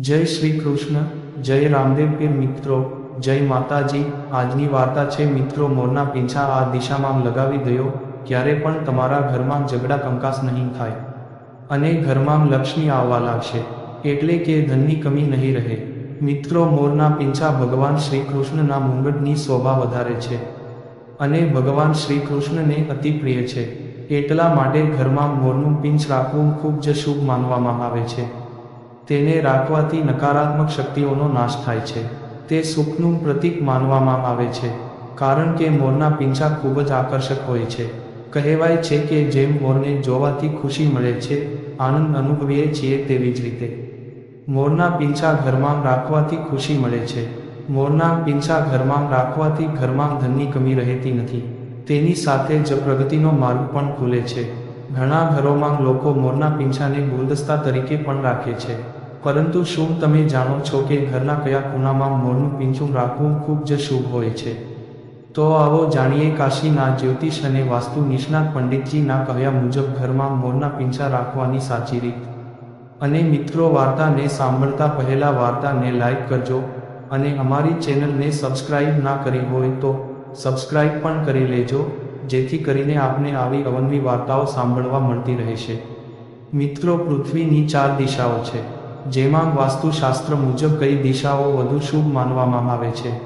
જય શ્રી કૃષ્ણ, જય રામદેવ પીર મિત્રો, જય માતાજી, આજની વાર્તા છે, મિત્રો, મોરના પીંછા આ દિશામાં લગાવી દયો, ક્યારે પણ તમારા ઘરમાં ઝઘડા કંકાસ નહીં થાય. અને ઘરમાં લક્ષ્મી આવવા લાગશે, એટલે કે ધનની કમી નહીં રહે. મિત્રો, મોરના પીંછા ભગવાન શ્રી કૃષ્ણના મુંગટની શોભા વધારે છે. અને ભગવાન શ્રી કૃષ્ણને અતિ પ્રિય છે. એટલા માટે ઘરમાં મોરનું પીંછ રાખવું ખૂબ જ શુભ માનવામાં આવે છે. તેને રાખવાથી નકારાત્મક શક્તિઓનો નાશ થાય છે. તે સુખનું પ્રતીક માનવામાં આવે છે, કારણ કે મોરના પીંછા ખૂબ જ આકર્ષક હોય છે. કહેવાય છે કે જેમ મોરને જોવાથી ખુશી મળે છે, આનંદ અનુભવીએ છીએ તેવી જ રીતે. મોરના પીંછા ઘરમાં રાખવાથી ખુશી મળે છે. મોરના પીંછા ઘરમાં રાખવાથી ઘરમાં ધનની કમી રહેતી નથી. તેની સાથે જ પ્રગતિનો માર્ગ પણ ખુલે છે. ઘણા ઘરોમાં લોકો મોરના પીંછાને ગુલદસ્તા તરીકે પણ રાખે છે. પરંતુ શું તમે જાણો છો કે ઘરના કયા ખૂણામાં મોરનું પીંછું રાખવું ખૂબ જ શુભ હોય છે? તો આવો જાણીએ કાશીના જ્યોતિષ અને વાસ્તુ નિષ્ણાત પંડિતજીના કહ્યા મુજબ ઘરમાં મોરના પીંછા રાખવાની સાચી રીત. અને મિત્રો, વાર્તાને સાંભળતા પહેલા વાર્તાને લાઈક કરજો અને અમારી ચેનલને સબસ્ક્રાઇબ ના કરી હોય તો સબસ્ક્રાઇબ પણ કરી લેજો, જેથી કરીને આપને આવી અવનવી વાર્તાઓ સાંભળવા મળતી રહેશે. મિત્રો, પૃથ્વીની ચાર દિશાઓ છે. જેમાં વાસ્તુશાસ્ત્ર મુજબ કઈ દિશાઓ વધુ શુભ માનવામાં આવે છે?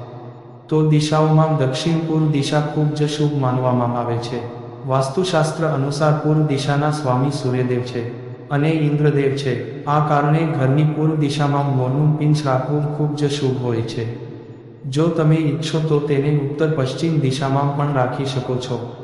તો દિશાઓમાં દક્ષિણ પૂર્વ દિશા ખૂબ જ શુભ માનવામાં આવે છે. વાસ્તુશાસ્ત્ર અનુસાર પૂર્વ દિશાના સ્વામી સૂર્યદેવ છે અને ઇન્દ્રદેવ છે. આ કારણે ઘરની પૂર્વ દિશામાં મોરનું પિંચ રાખવું ખૂબ જ શુભ હોય છે. જો તમે ઈચ્છો તો તેને ઉત્તર પશ્ચિમ દિશામાં પણ રાખી શકો છો.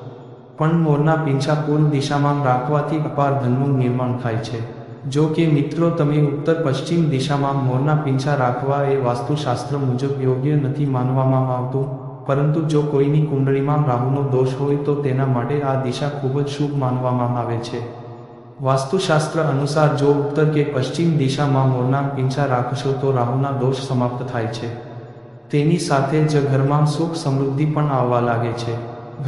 પણ મોરના પીંછા પૂર્વ દિશામાં રાખવાથી અપાર ધનનું નિર્માણ થાય છે. જો કે મિત્રો, તમે ઉત્તર પશ્ચિમ દિશામાં મોરના પીંછા રાખવા એ વાસ્તુશાસ્ત્ર મુજબ યોગ્ય નથી માનવામાં આવતું. પરંતુ જો કોઈની કુંડળીમાં રાહુનો દોષ હોય તો તેના માટે આ દિશા ખૂબ જ શુભ માનવામાં આવે છે. વાસ્તુશાસ્ત્ર અનુસાર જો ઉત્તર કે પશ્ચિમ દિશામાં મોરના પીંછા રાખશો તો રાહુના દોષ સમાપ્ત થાય છે. તેની સાથે જ ઘરમાં સુખ સમૃદ્ધિ પણ આવવા લાગે છે.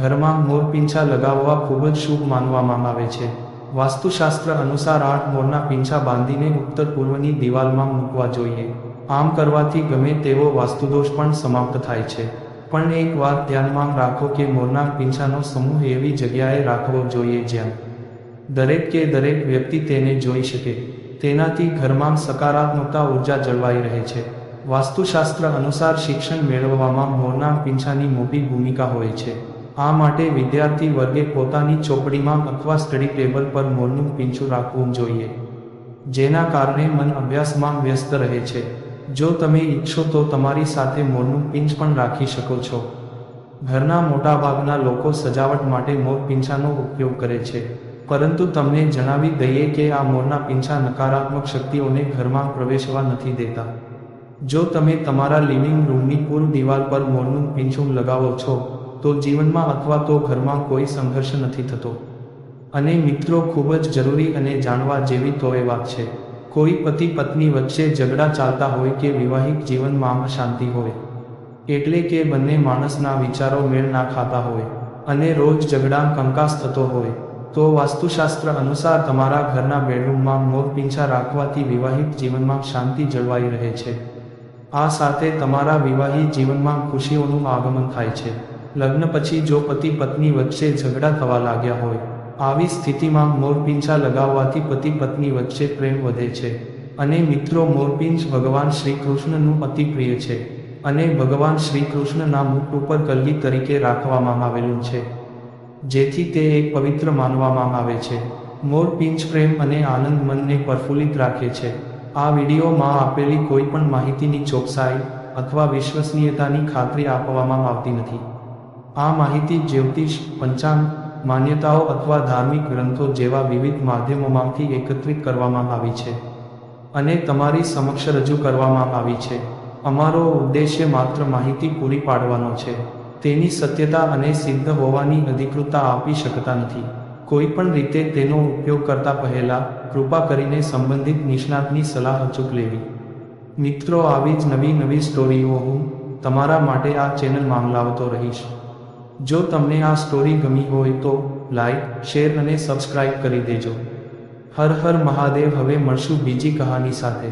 ઘરમાં મોર પીંછા લગાવવા ખૂબ જ શુભ માનવામાં આવે છે. વાસ્તુશાસ્ત્ર અનુસાર આઠ મોરના પીંછા બાંધીને ઉત્તર પૂર્વની દિવાલમાં મૂકવા જોઈએ. આમ કરવાથી ગમે તેવો વાસ્તુદોષ પણ સમાપ્ત થાય છે. પણ એક વાત ધ્યાનમાં રાખો કે મોરના પીંછાનો સમૂહ એવી જગ્યાએ રાખવો જોઈએ જ્યાં દરેક કે દરેક વ્યક્તિ તેને જોઈ શકે. તેનાથી ઘરમાં સકારાત્મકતા ઊર્જા જળવાઈ રહે છે. વાસ્તુશાસ્ત્ર અનુસાર શિક્ષણ મેળવવામાં મોરના પીંછાની મોટી ભૂમિકા હોય છે. આ માટે વિદ્યાર્થી વર્ગે પોતાની ચોપડીમાં અથવા સ્ટડી ટેબલ પર મોરનું પીંછું રાખવું જોઈએ. જેના કારણે મન અભ્યાસમાં વ્યસ્ત રહે છે. જો તમે ઈચ્છો તો તમારી સાથે મોરનું પીંછ પણ રાખી શકો છો. ઘરના મોટાભાગના લોકો સજાવટ માટે મોર પીંછાનો ઉપયોગ કરે છે. પરંતુ તમને જણાવી દઈએ કે આ મોરના પીંછા નકારાત્મક શક્તિઓને ઘરમાં પ્રવેશવા નથી દેતા. જો તમે તમારા લિવિંગ રૂમની પૂર્વ દિવાલ પર મોરનું પીંછું લગાવો છો તો જીવનમાં અથવા તો ઘરમાં કોઈ સંઘર્ષ નથી થતો. અને મિત્રો ખૂબ જ જરૂરી અને જાણવા જેવી તો એ વાત છે. કોઈ પતિ પત્ની વચ્ચે ઝઘડા ચાલતા હોય કે વિવાહિક જીવનમાં શાંતિ હોય, એટલે કે બંને માણસના વિચારો મેળ ના ખાતા હોય અને રોજ ઝઘડા કંકાસ થતો હોય, તો વાસ્તુશાસ્ત્ર અનુસાર તમારા ઘરના બેડરૂમમાં મોર પીંછા રાખવાથી વિવાહિત જીવનમાં શાંતિ જળવાઈ રહે છે. આ સાથે તમારા વિવાહિત જીવનમાં ખુશીઓનું આગમન થાય છે. લગ્ન પછી જો પતિ પત્ની વચ્ચે ઝઘડા થવા લાગ્યા હોય, આવી સ્થિતિમાં મોરપીંછા લગાવવાથી પતિ પત્ની વચ્ચે પ્રેમ વધે છે અને મિત્રો મોરપીંછ ભગવાન શ્રી કૃષ્ણનું અતિ પ્રિય છે અને ભગવાન શ્રી કૃષ્ણના મુખ ઉપર કલગી તરીકે રાખવામાં આવેલું છે. જેથી તે એક પવિત્ર માનવામાં આવે છે. મોરપીંછ પ્રેમ અને આનંદ મનને પ્રફુલ્લિત રાખે છે. આ વિડીયોમાં આપેલી કોઈપણ માહિતીની ચોકસાઈ અથવા વિશ્વસનીયતાની ખાતરી આપવામાં આવતી નથી. આ માહિતી જ્યોતિષ, પંચાંગ, માન્યતાઓ અથવા ધાર્મિક ગ્રંથો જેવા વિવિધ માધ્યમોમાંથી એકત્રિત કરવામાં આવી છે અને તમારી સમક્ષ રજૂ કરવામાં આવી છે. અમારો ઉદ્દેશ્ય માત્ર માહિતી પૂરી પાડવાનો છે. તેની સત્યતા અને સિદ્ધ હોવાની અધિકૃતતા આપી શકતા નથી. કોઈ પણ રીતે તેનો ઉપયોગ કરતા પહેલા કૃપા કરીને સંબંધિત નિષ્ણાતની સલાહ અચૂક લેવી. મિત્રો, આવી જ નવી નવી સ્ટોરીઓ હું તમારા માટે આ ચેનલમાં લાવતો રહીશ. જો તમને આ સ્ટોરી ગમી હોય તો લાઈક શેર અને સબસ્ક્રાઇબ કરી દેજો. હર હર મહાદેવ, હવે મળશું બીજી કહાની સાથે.